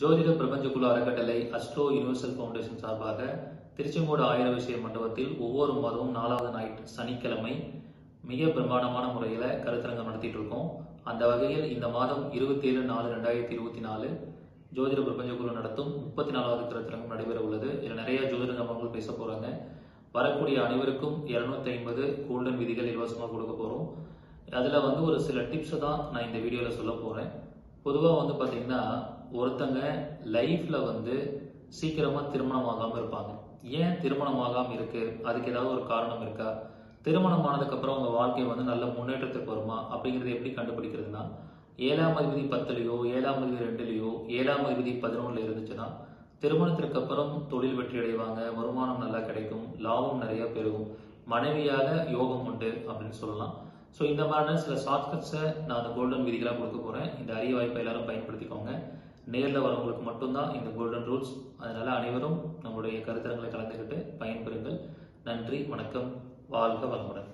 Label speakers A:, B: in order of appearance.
A: ஜோதிட பிரபஞ்சகுழு அறக்கட்டளை astro universal foundation சார்பாக திருச்செங்கோடு ஆயிர விஷய மண்டபத்தில் ஒவ்வொரு மாதமும் நாலாவது நைட் சனிக்கிழமை மிக பிரம்மாண்டமான முறையில் கருத்தரங்கம் நடத்திட்டு இருக்கோம். அந்த வகையில் இந்த மாதம் இருபத்தி ஏழு நாலு ரெண்டாயிரத்தி இருபத்தி நாலு ஜோதிட பிரபஞ்சகுழு நடத்தும் முப்பத்தி நாலாவது கருத்தரங்கம் நடைபெற உள்ளது. இதில் நிறைய ஜோதிட நபர்கள் பேச போறாங்க. வரக்கூடிய அனைவருக்கும் இருநூத்தி ஐம்பது கோல்டன் விதிகள் இலவசமாக கொடுக்க போறோம். அதில் வந்து ஒரு சில டிப்ஸை தான் நான் இந்த வீடியோவில் சொல்ல போறேன். பொதுவாக வந்து பார்த்தீங்கன்னா ஒருத்தங்க லைஃப்ல வந்து சீக்கிரமா திருமணம் இருப்பாங்க. ஏன் திருமணம் ஆகாம இருக்கு? அதுக்கு ஏதாவது ஒரு காரணம் இருக்கா? திருமணம் ஆனதுக்கப்புறம் உங்க வாழ்க்கை வந்து நல்ல முன்னேற்றத்துக்கு வருமா? அப்படிங்கறத எப்படி கண்டுபிடிக்கிறதுனா ஏழாம் அதிபதி பத்துலேயோ ஏழாம் அதிபதி ரெண்டுலேயோ ஏழாம் அதிபதி பதினொன்றுல இருந்துச்சுன்னா திருமணத்திற்கு அப்புறம் தொழில் வெற்றி அடைவாங்க வருமானம் நல்லா கிடைக்கும் லாபம் நிறைய பெருகும் மனைவியாக யோகம் உண்டு அப்படின்னு சொல்லலாம். ஸோ இந்த மாதிரியான சில ஷார்ட்கட்ஸை நான் அந்த கோல்டன் விதிகளாக கொடுக்க போகிறேன் இந்த அரிய வாய்ப்பை எல்லாரும் பயன்படுத்திக்கோங்க. நேரில் வரவங்களுக்கு மட்டும்தான் இந்த கோல்டன் ரூல்ஸ் அதனால அனைவரும் நம்முடைய கருத்தரங்களை கலந்துக்கிட்டு பயன்பெறுங்கள். நன்றி வணக்கம் வாழ்க வளமுடன்.